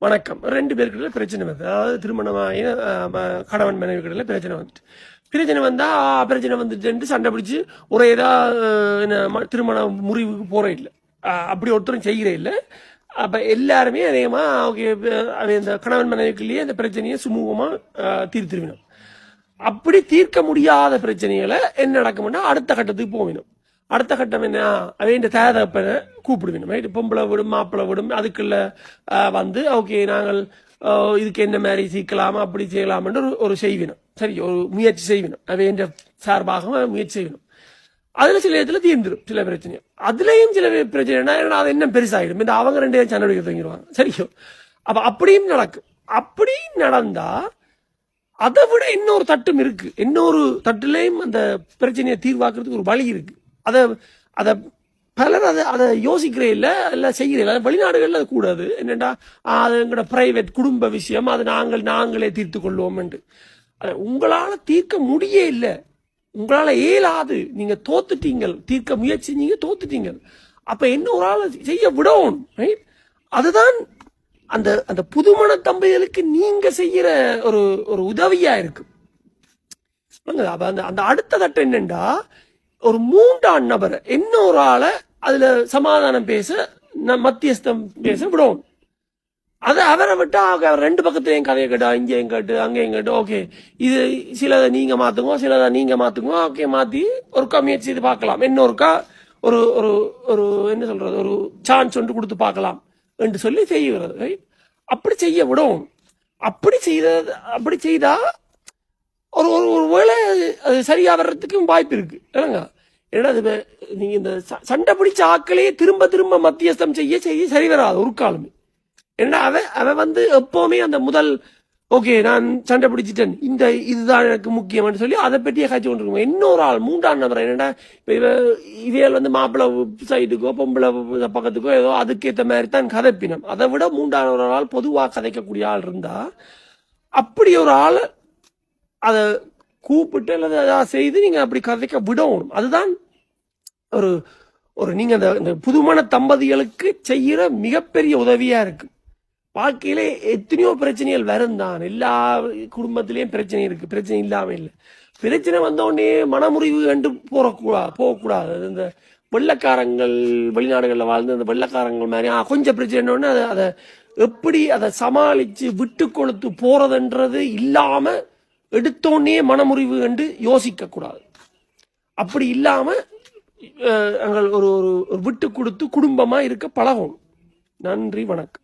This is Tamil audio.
வணக்கம். ரெண்டு பேருக்கிட்ட பிரச்சனை வருது அதாவது திருமணமாகி கணவன் மனைவி கிட்ட பிரச்சனை வந்துட்டு பிரச்சனை வந்தால் பிரச்சனை வந்துட்டு சண்டை பிடிச்சி ஒரே என்ன, ம- திருமண முறிவுக்கு போகிற இல்லை. அப்படி ஒருத்தரும் செய்கிற இல்லை. அப்போ எல்லாருமே அதிகமாக ஓகே இந்த கணவன் மனைவிக்குள்ளேயே அந்த பிரச்சனையை சுமூகமாக தீர்த்திருவினோம். அப்படி தீர்க்க முடியாத பிரச்சனைகளை என்ன நடக்கும்னா அடுத்த கட்டத்துக்கு போவினோம். அடுத்த கட்டம் என்ன? அவன் தேதப்பனை கூப்பிடுவேன். ரைட் பொம்பளை விடும் மாப்பிள்ளை விடும் அதுக்குள்ள வந்து ஓகே நாங்கள் இதுக்கு என்ன மாதிரி சீக்கலாமா அப்படி செய்யலாம்னு ஒரு ஒரு செய்வினம் சரி ஒரு முயற்சி செய்வினம் அவன் சார்பாக அவன் முயற்சி செய்வினம் அதுல சில இடத்துல தீர்ந்துடும் சில பிரச்சனை. அதுலயும் சில பிரச்சனை என்ன? அது என்ன பெருசாயிடும் இந்த அவங்க ரெண்டு பேரும் சண்டை பிடிக்க தங்கிடுவாங்க சரியோ அப்ப அப்படியும் நடக்கும். அப்படி நடந்தா அதை விட இன்னொரு தட்டும் இருக்கு. இன்னொரு தட்டுலேயும் அந்த பிரச்சனையை தீர்வாக்குறதுக்கு ஒரு வழி இருக்கு. அதை அதை பலர் அதை அதை யோசிக்கிறே இல்லை இல்லை செய்கிறே இல்லை. வெளிநாடுகளில் அது கூடாது. என்னென்னா அது எங்களோட பிரைவேட் குடும்ப விஷயம். அது நாங்கள் நாங்களே தீர்த்து கொள்வோம்ன்ட்டு அதை உங்களால தீர்க்க முடியே இல்லை. உங்களால இயலாது. நீங்க தோத்துட்டீங்க தீர்க்க முயற்சி நீங்க தோத்துட்டீங்க அப்போ என்ன ஒரு ஆள் செய்ய விடவும் ரைட் அதுதான் அந்த அந்த புதுமண தம்பதிகளுக்கு நீங்க செய்யற ஒரு ஒரு உதவியா இருக்கு. அந்த அந்த அடுத்த தட்டு என்னண்டா? ஒரு மூன்றாம் நபரை என்ன ஒரு ஆளை அதுல சமாதானம் பேச மத்தியஸ்தம் பேச விடுவோம் அதை அவரை விட்டா அவர் ரெண்டு பக்கத்துலையும் கதையை கேட்டா இங்கேயும் கேட்டு அங்கேயும் கேட்டு ஓகே. இது சிலதை நீங்க மாத்துங்க சிலதை நீங்க மாத்துங்க ஓகே மாத்தி ஒரு முயற்சி செய்து பார்க்கலாம். இன்னொருக்கா ஒரு ஒரு ஒரு என்ன சொல்றது ஒரு சான்ஸ் ஒன்று கொடுத்து பார்க்கலாம். என்று சொல்லி செய்கிறது. அப்படி செய்ய விடும். அப்படி செய்த அப்படி செய்தா ஒரு ஒரு ஒரு வேளை அது சரியாக வர்றதுக்கும் வாய்ப்பு இருக்கு. இல்லைங்க? ஏன்னா அது நீங்கள் நீங்க இந்த ச- சண்டை பிடிச்ச ஆட்களையே திரும்ப திரும்ப மத்தியஸ்தம் செய்ய செய்ய சரி வராது ஒரு காலமே. ஏன்னா அவன் அவன் வந்து எப்போவுமே அந்த முதல் ஓகே நான் சண்டை பிடிச்சிட்டேன் இந்த இதுதான் எனக்கு முக்கியம்னு சொல்லி அதை பற்றியே காய்ச்சி கொண்டிருக்கோம். இன்னொரு ஆள் மூன்றாம் நபர் என்னடா இப்போ இவ வந்து மாப்பிள்ளை சைடுக்கோ பொம்பளை பக்கத்துக்கோ ஏதோ அதுக்கேற்ற மாதிரி தான் கதைப்பினம். அதை விட மூன்றாம் ஒரு ஆள் பொதுவாக கதைக்கக்கூடிய ஆள் இருந்தா அப்படி ஒரு ஆள் அதை கூப்பிட்டு அல்லது அதை செய்து நீங்கள் அப்படி கதைக்க விடணும். அதுதான் ஒரு ஒரு நீங்கள் அந்த இந்த புதுமண தம்பதிகளுக்கு செய்கிற மிகப்பெரிய உதவியாக இருக்குது வாழ்க்கையிலே எத்தனையோ பிரச்சனைகள் வரும் தான் எல்லா குடும்பத்திலையும் பிரச்சனை இருக்கு. பிரச்சனை இல்லாமல் இல்லை. பிரச்சனை வந்தோடனே மனமுறிவு கண்டு போகக்கூடாது போகக்கூடாது. அது இந்த வெள்ளக்காரங்கள் வெளிநாடுகளில் வாழ்ந்து அந்த வெள்ளக்காரங்கள் மாதிரி கொஞ்சம் பிரச்சனை உடனே அதை அதை எப்படி அதை சமாளித்து விட்டு கொடுத்து போகிறதுன்றது இல்லாமல் எடுத்தோடனே மனமுறிவு என்று யோசிக்கக்கூடாது. அப்படி இல்லாமல் நாங்கள் ஒரு ஒரு ஒரு விட்டு கொடுத்து குடும்பமாக இருக்க பழகும் நன்றி வணக்கம்.